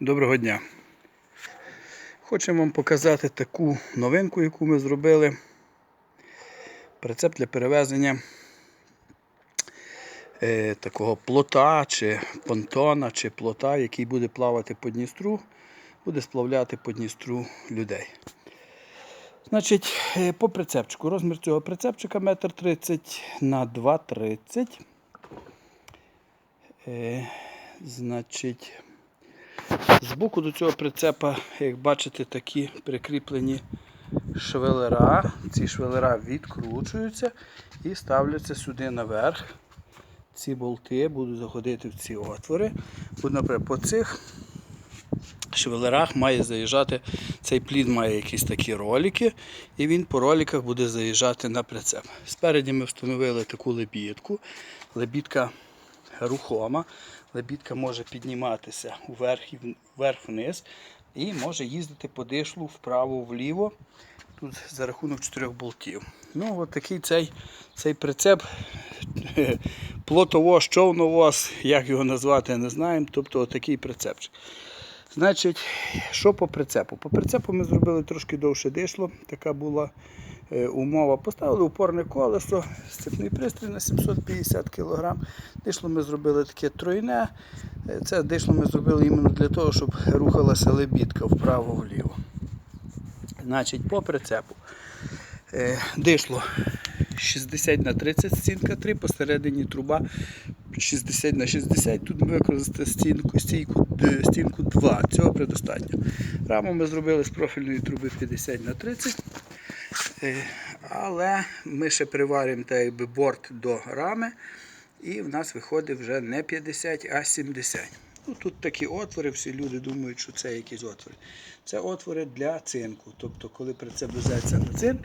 Доброго дня. Хочемо вам показати таку новинку, яку ми зробили. Прицеп для перевезення е, такого плота чи понтона, чи плота, який буде плавати по Дністру, буде сплавляти по Дністру людей. Значить, е, по прицепчику. Розмір цього прицепчика 1,30 на 2,30. Е, значить, Збоку до цього прицепа, як бачите, такі прикріплені швелера. Ці швелера відкручуються і ставляться сюди наверх. Ці болти будуть заходити в ці отвори. От, наприклад, по цих швелерах має заїжджати, цей плід має якісь такі ролики, і він по роликах буде заїжджати на прицеп. Спереді ми встановили таку лебідку. Лебідка рухома. Лебідка може підніматися вверх-вниз і може їздити по дишлу вправо-вліво. Тут за рахунок чотирьох болтів. Ну, от такий цей, цей прицеп плотовоз, човновоз, як його назвати, не знаємо. Тобто отакий прицепчик. Значить, що по прицепу? По прицепу ми зробили трошки довше дишло. Така була е, умова. Поставили упорне колесо, сцепний пристрій на 750 кг. Дишло ми зробили таке тройне. Е, Це дишло ми зробили іменно для того, щоб рухалася лебідка вправо-вліво. Значить, по прицепу. Е, Дишло 60 на 30 стінка 3, посередині труба 60 на 60. Тут ми використали стінку, стійку, стінку 2. Цього предостатньо. Раму ми зробили з профільної труби 50 на 30. Е, Але ми ще приваримо борт до рами. І в нас виходить вже не 50, а 70. Ну, тут такі отвори, всі люди думають, що це якісь отвори. Це отвори для цинку. Тобто, коли прицеп везеться на цинк,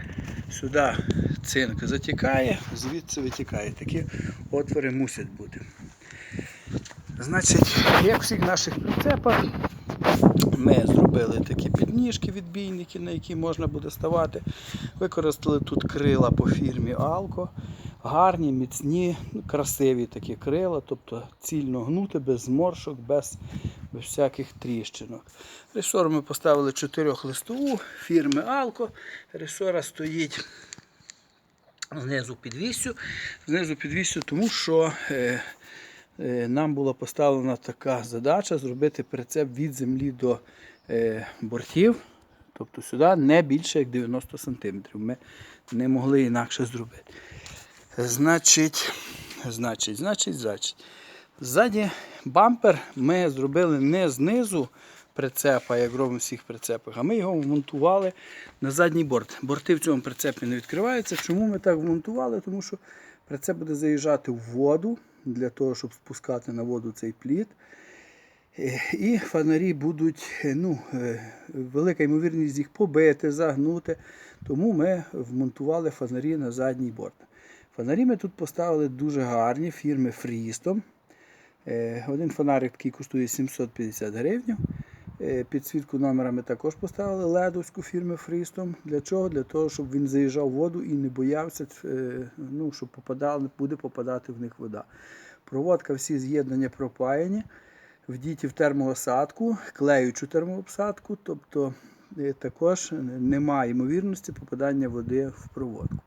сюди цинк затікає, звідси витікає. Такі отвори мусять бути. Значить, як в всіх наших прицепах, ми зробили такі підніжки, відбійники, на які можна буде ставати. Використали тут крила по фірмі Алко. Гарні, міцні, красиві такі крила, тобто цільно гнути, без зморшок, без, без всяких тріщинок. Ресор ми поставили 4 листову фірми Алко. Ресора стоїть знизу під вісю. Знизу під вісю, тому що е, е, нам була поставлена така задача зробити прицеп від землі до е, бортів. Тобто сюди не більше як 90 см. Ми не могли інакше зробити. Значить, значить, значить, значить. Ззаді бампер ми зробили не знизу прицепа, як робимо в всіх прицепах, а ми його вмонтували на задній борт. Борти в цьому прицепі не відкриваються. Чому ми так вмонтували? Тому що прицеп буде заїжджати в воду для того, щоб спускати на воду цей плід. Е, І фонарі будуть, е, ну, е, велика ймовірність їх побити, загнути. Тому ми вмонтували фонарі на задній борт. Фонарі ми тут поставили дуже гарні фірми Фрістом. Е, Один фонарик такий коштує 750 гривень. Е, Підсвітку номера ми також поставили ледовську фірми Фрістом. Для чого? Для того, щоб він заїжджав в воду і не боявся, е, ну, що попадали, буде попадати в них вода. Проводка, всі з'єднання пропаяні. Вдіті в термоосадку, клеючу термообсадку, тобто також немає ймовірності попадання води в проводку.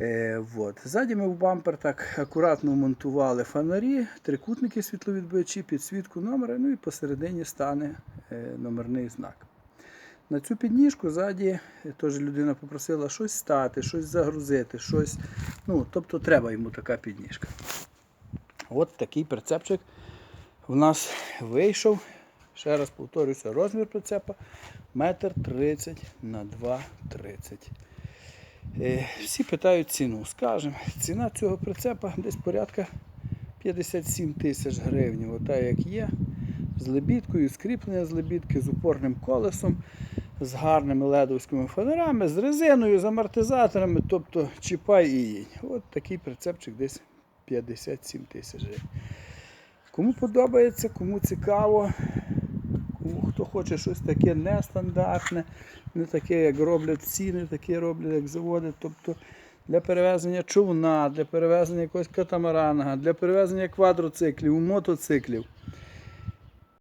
Е, вот. Ззаді ми в бампер так акуратно вмонтували фонарі, трикутники світловідбивачі, підсвітку номера, ну і посередині стане е, номерний знак. На цю підніжку ззаді е, теж людина попросила щось стати, щось загрузити, щось. Ну, тобто треба йому така підніжка. От такий прицепчик в нас вийшов. Ще раз повторюся, розмір прицепа 1,30 на 2,30. Е, Всі питають ціну. Скажемо, ціна цього прицепа десь порядка 57 тисяч гривень. Ота як є. З лебідкою, з кріплення з лебідки, з упорним колесом, з гарними ледовськими фонарями, з резиною, з амортизаторами, тобто чіпай і їдь. От такий прицепчик десь 57 тисяч гривень. Кому подобається, кому цікаво, хто хоче щось таке нестандартне, не таке, як роблять всі, не таке роблять, як заводи. Тобто для перевезення човна, для перевезення якогось катамарана, для перевезення квадроциклів, мотоциклів.